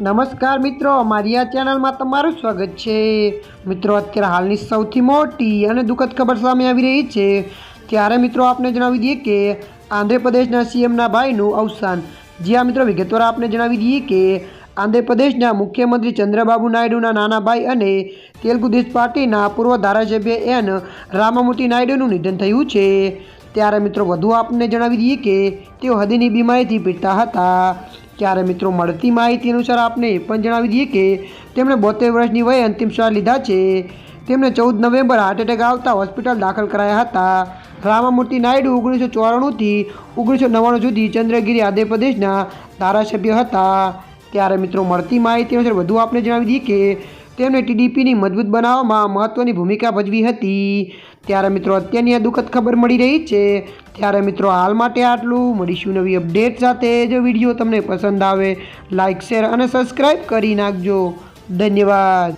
નમસ્કાર મિત્રો મારી આ ચેનલમાં તમારું સ્વાગત છે. મિત્રો, અત્યારે હાલની સૌથી મોટી અને દુઃખદ ખબર સામે આવી રહી છે. ત્યારે મિત્રો, આપને જણાવી દઈએ કે આંધ્રપ્રદેશના સીએમના ભાઈનું અવસાન. જ્યાં મિત્રો વિગતવાર આપને જણાવી દઈએ કે આંધ્રપ્રદેશના મુખ્યમંત્રી ચંદ્રબાબુ નાયડુના નાના ભાઈ અને તેલુગુ દેશ પાર્ટીના પૂર્વ ધારાસભ્ય એન રામામૂર્તિ નાયડુનું નિધન થયું છે. ત્યારે મિત્રો, વધુ આપને જણાવી દઈએ કે તેઓ હૃદયની બીમારીથી પીડતા હતા. ત્યારે મિત્રો મળતી માહિતી અનુસાર આપને એ પણ જણાવી દઈએ કે તેમણે બોતેર વર્ષની વયે અંતિમ શ્વાસ લીધા છે. તેમને ચૌદ નવેમ્બર હાર્ટ એટેક આવતા હોસ્પિટલ દાખલ કરાયા હતા. રામામૂર્તિ નાયડુ ઓગણીસો ચોરાણુંથી ઓગણીસો નવ્વાણું સુધી ચંદ્રગીરી આંધ્રપ્રદેશના ધારાસભ્ય હતા. ત્યારે મિત્રો મળતી માહિતી અનુસાર વધુ આપને જણાવી દઈએ કે તેમણે ટીડીપીની મજબૂત બનાવવામાં મહત્ત્વની ભૂમિકા ભજવી હતી. ત્યારે મિત્રો, અત્યારની આ દુઃખદ ખબર મળી રહી છે. ત્યારે મિત્રો, હાલ માટે આટલું. મળીશું નવી અપડેટ સાથે. જો વીડિયો તમને પસંદ આવે લાઇક શેર અને સબસ્ક્રાઈબ કરી નાખજો. ધન્યવાદ.